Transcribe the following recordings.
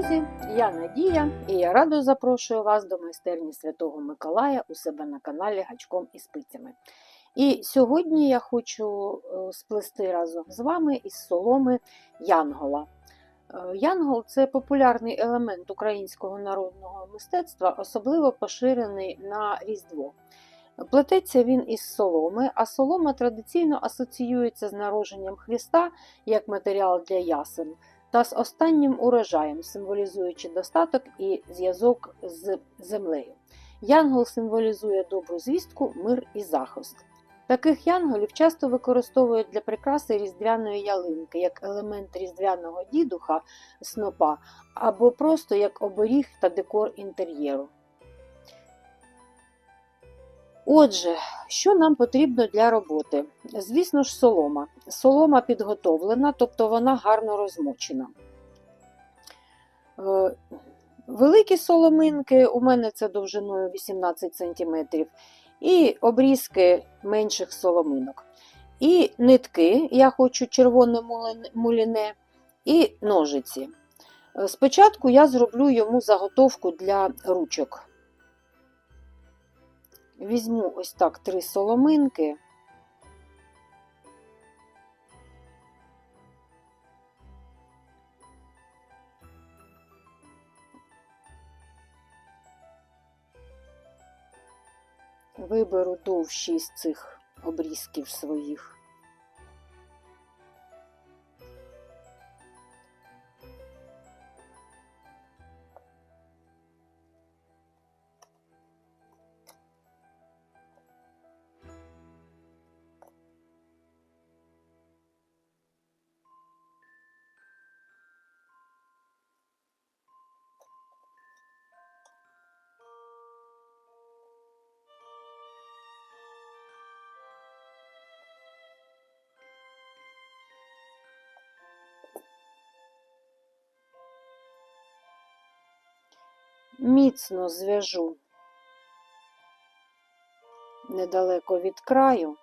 Друзі! Я Надія і я радо запрошую вас до майстерні Святого Миколая у себе на каналі Гачком і спицями. І сьогодні я хочу е, сплести разом з вами із соломи Янгола. Е, Янгол це популярний елемент українського народного мистецтва, особливо поширений на Різдво. Плететься він із соломи, а солома традиційно асоціюється з народженням Христа як матеріал для ясен та з останнім урожаєм, символізуючи достаток і зв'язок з землею. Янгол символізує добру звістку, мир і захист. Таких янголів часто використовують для прикраси різдвяної ялинки як елемент різдвяного дідуха снопа або просто як оберіг та декор інтер'єру. Отже, що нам потрібно для роботи? Звісно ж, солома. Солома підготовлена, тобто вона гарно розмочена. Е, Великі соломинки, у мене це довжиною 18 см, і обрізки менших соломинок. І нитки, я хочу червоне муліне, і ножиці. Е, Спочатку я зроблю йому заготовку для ручок. Візьму ось так три соломинки. Виберу довші з цих обрізків своїх. Міцно зв'яжу недалеко від краю.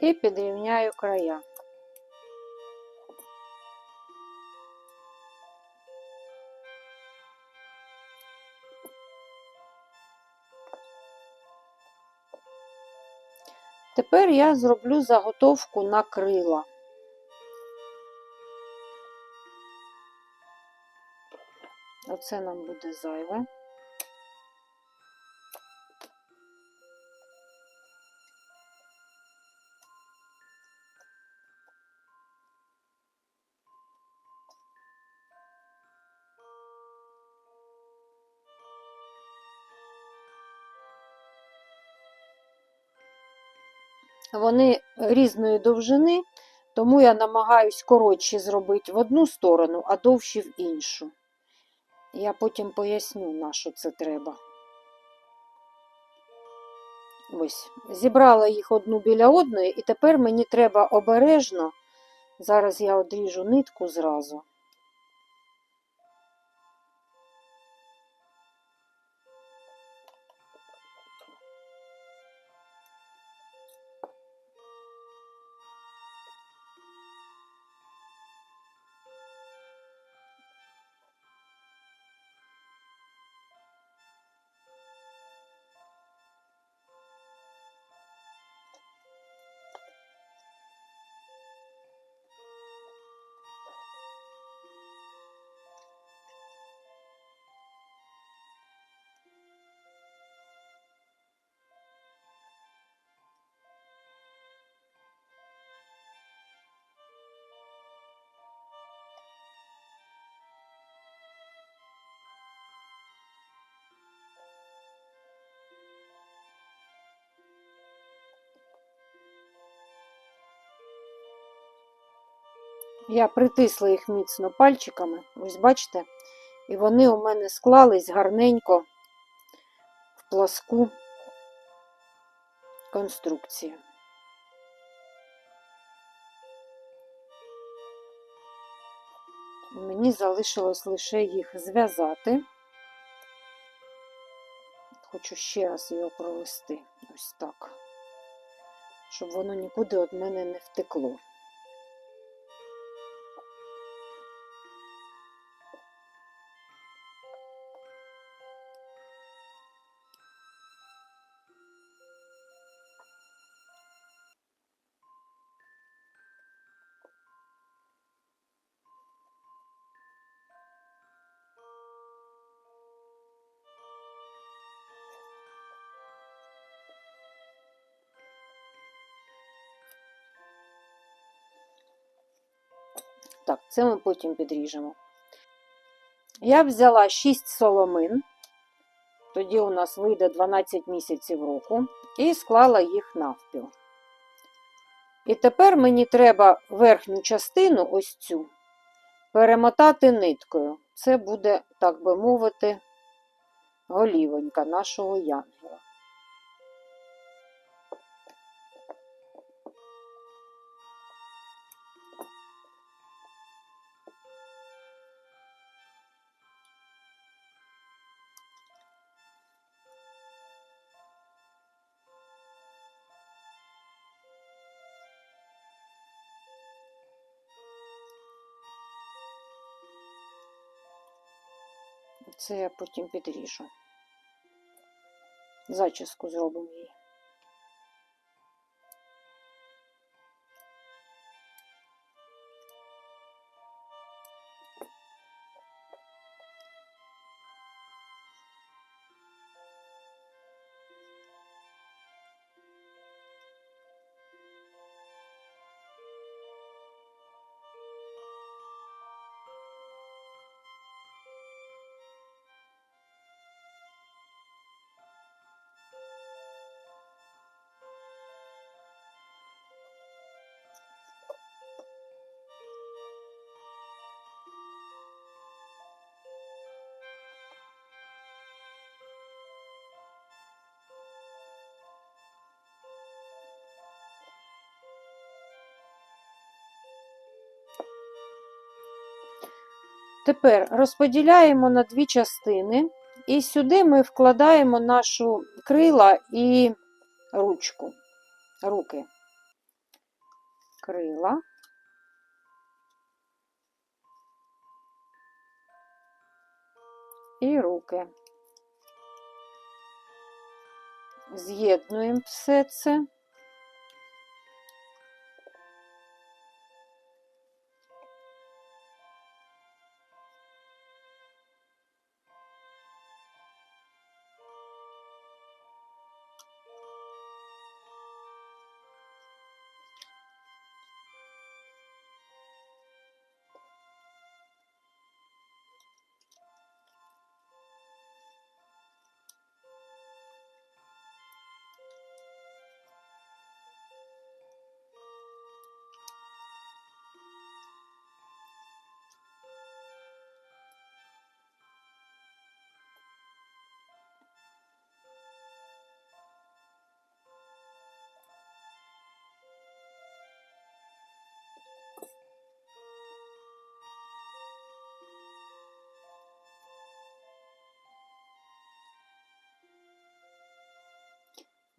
І підрівняю края. Тепер я зроблю заготовку на крила. Оце нам буде зайве. Вони різної довжини, тому я намагаюсь коротші зробити в одну сторону, а довші в іншу. Я потім поясню, на що це треба. Ось, зібрала їх одну біля одної, і тепер мені треба обережно. Зараз я одріжу нитку зразу. Я притисла їх міцно пальчиками, ось бачите, і вони у мене склались гарненько в пласку конструкцію. Мені залишилось лише їх зв'язати. Хочу ще раз його провести ось так, щоб воно нікуди від мене не втекло. Так, це ми потім підріжемо. Я взяла 6 соломин, тоді у нас вийде 12 місяців року, і склала їх навпіл. І тепер мені треба верхню частину, ось цю, перемотати ниткою. Це буде, так би мовити, голівонька нашого янгела. Це я потім підріжу. Зачіску зробимо Тепер розподіляємо на дві частини, і сюди ми вкладаємо нашу крила і ручку, руки. Крила. І руки. З'єднуємо все це.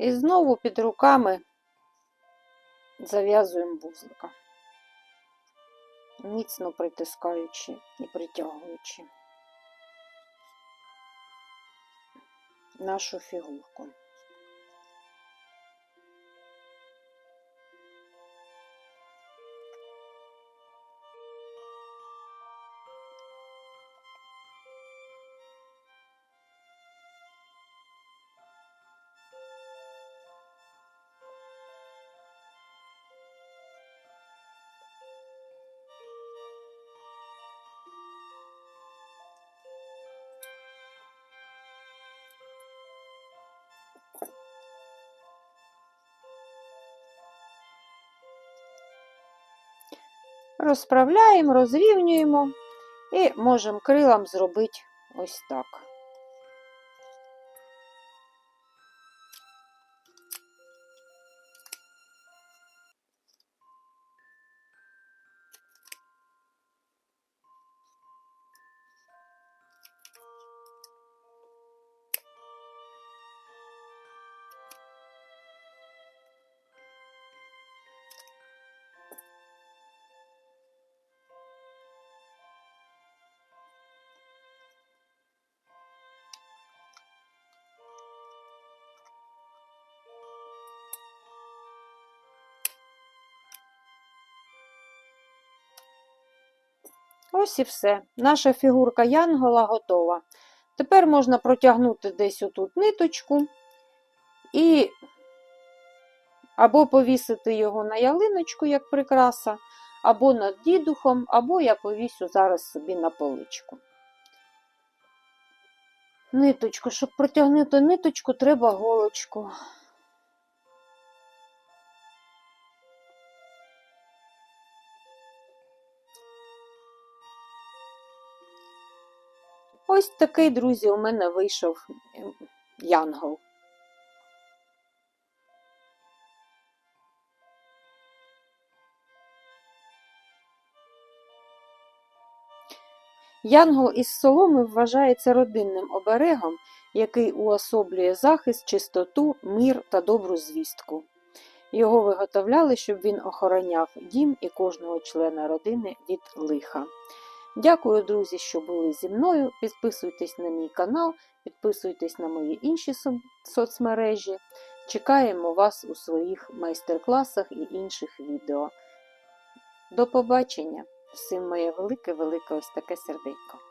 І знову під руками зав'язуємо вузлика, міцно притискаючи і притягуючи нашу фігурку. Розправляємо, розрівнюємо і можемо крилом зробити ось так. Ось і все. Наша фігурка янгола готова. Тепер можна протягнути десь отут ниточку і або повісити його на ялиночку, як прикраса, або над дідухом, або я повісю зараз собі на поличку. Ниточку, щоб протягнути ниточку, треба голочку. Ось такий, друзі, у мене вийшов ем, янгол. Янгол із соломи вважається родинним оберегом, який уособлює захист, чистоту, мир та добру звістку. Його виготовляли, щоб він охороняв дім і кожного члена родини від лиха. Дякую, друзі, що були зі мною. Підписуйтесь на мій канал, підписуйтесь на мої інші соцмережі. Чекаємо вас у своїх майстер-класах і інших відео. До побачення! Всім моє велике-велике ось таке серденько.